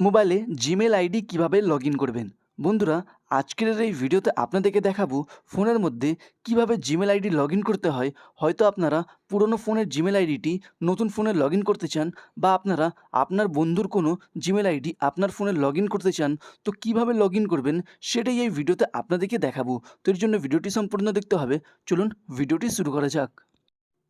মোবাইলে Gmail ID কীভাবে log করবেন? বন্ধুরা, আজকের এই ভিডিওতে আপনাদেরকে দেখাবো ফোনের মধ্যে কীভাবে জিমেল আইডি লগ করতে হয়। হয়তো আপনারা পুরনো ফোনের জিমেল আইডিটি নতুন ফোনে লগ করতে চান বা আপনারা আপনার বন্ধুর কোনো জিমেল আইডি আপনার ফোনে লগ করতে চান, তো কীভাবে লগ করবেন সেটাই এই ভিডিওতে আপনাদেরকে দেখাবো। তো এর জন্য ভিডিওটি সম্পূর্ণ দেখতে হবে। চলুন ভিডিওটি শুরু করা যাক।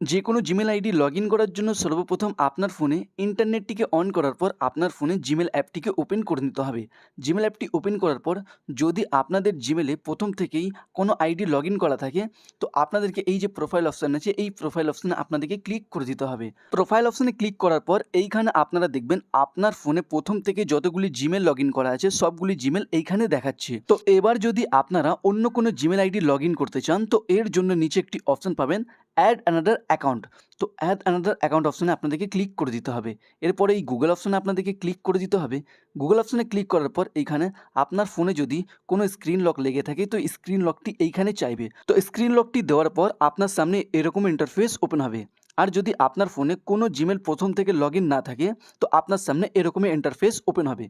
যে কোনো জিমেল আইডি লগ ইন করার জন্য সর্বপ্রথম আপনার ফোনে ইন্টারনেটটিকে অন করার পর আপনার ফোনে জিমেল অ্যাপটিকে ওপেন করে নিতে হবে। জিমেল অ্যাপটি ওপেন করার পর যদি আপনাদের জিমেলে প্রথম থেকেই কোনো আইডি লগ ইন করা থাকে, তো আপনাদেরকে এই যে প্রোফাইল অপশান আছে, এই প্রোফাইল অপশানে আপনাদেরকে ক্লিক করে দিতে হবে। প্রোফাইল অপশানে ক্লিক করার পর এইখানে আপনারা দেখবেন আপনার ফোনে প্রথম থেকে যতগুলি জিমেল লগ ইন করা আছে, সবগুলি জিমেল এইখানে দেখাচ্ছে। তো এবার যদি আপনারা অন্য কোনো জিমেল আইডি লগ ইন করতে চান, তো এর জন্য নিচে একটি অপশান পাবেন অ্যাড অ্যানাদার অ্যাকাউন্ট তো অ্যাড অ্যানাদার অ্যাকাউন্ট অপশানে আপনাদেরকে ক্লিক করে দিতে হবে। এরপরে এই গুগল অপশানে আপনাদেরকে ক্লিক করে দিতে হবে। গুগল অপশানে ক্লিক করার পর এইখানে আপনার ফোনে যদি কোনো স্ক্রিন লক লেগে থাকে, তো স্ক্রিন লকটি এইখানে চাইবে। তো স্ক্রিন লকটি দেওয়ার পর আপনার সামনে এরকম ইন্টারফেস ওপেন হবে। আর যদি আপনার ফোনে কোনো জিমেল প্রথম থেকে লগ না থাকে, তো আপনার সামনে এরকমই ইন্টারফেস ওপেন হবে।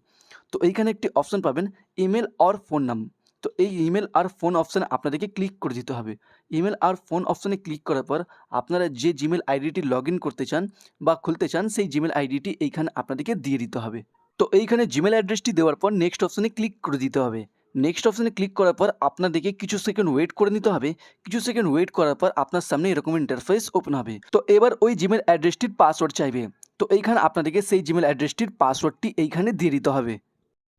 তো এইখানে একটি অপশান পাবেন ইমেল অর ফোন নাম তো এই ইমেল আর ফোন অপশানে আপনাদেরকে ক্লিক করে দিতে হবে। ইমেল আর ফোন অপশানে ক্লিক করার পর আপনারা যে জিমেল আইডিটি লগ করতে চান বা খুলতে চান, সেই জিমেল আইডিটি এইখানে আপনাদেরকে দিয়ে দিতে হবে। তো এইখানে জিমেল অ্যাড্রেসটি দেওয়ার পর নেক্সট অপশানে ক্লিক করে দিতে হবে। নেক্সট অপশানে ক্লিক করার পর আপনাদেরকে কিছু সেকেন্ড ওয়েট করে নিতে হবে। কিছু সেকেন্ড ওয়েট করার পর আপনার সামনে এরকম ইন্টারফেস ওপেন হবে। তো এবার ওই জিমেল অ্যাড্রেসটির পাসওয়ার্ড চাইবে। তো এইখানে আপনাদেরকে সেই জিমেল অ্যাড্রেসটির পাসওয়ার্ডটি এইখানে দিয়ে দিতে হবে।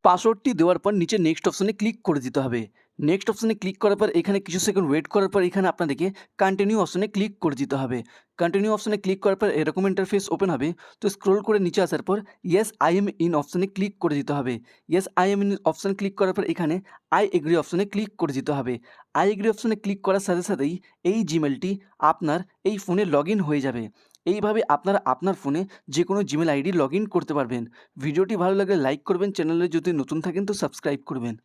পাসওয়ার্ডটি দেওয়ার পর নিচে নেক্সট অপশানে ক্লিক করে দিতে হবে। নেক্সট অপশানে ক্লিক করার পর এখানে কিছু সেকেন্ড ওয়েট করার পর এখানে আপনাদেরকে কন্টিনিউ অপশানে ক্লিক করে দিতে হবে। কন্টিনিউ অপশানে ক্লিক করার পর এরকম ইন্টারফেস ওপেন হবে। তো স্ক্রোল করে নিচে আসার পর ইয়েস আই এম ইন অপশানে ক্লিক করে দিতে হবে। ইয়েস আই এম ইন অপশানে ক্লিক করার পর এখানে আই এগ্রি অপশানে ক্লিক করে দিতে হবে। আই এগ্রি অপশানে ক্লিক করার সাথে সাথেই এই জিমেলটি আপনার এই ফোনে লগ হয়ে যাবে। এইভাবে আপনারা আপনার ফোনে যে কোনো জিমেল আইডি লগ করতে পারবেন। ভিডিওটি ভালো লাগলে লাইক করবেন চ্যানেলে যদি নতুন থাকেন তো সাবস্ক্রাইব করবেন।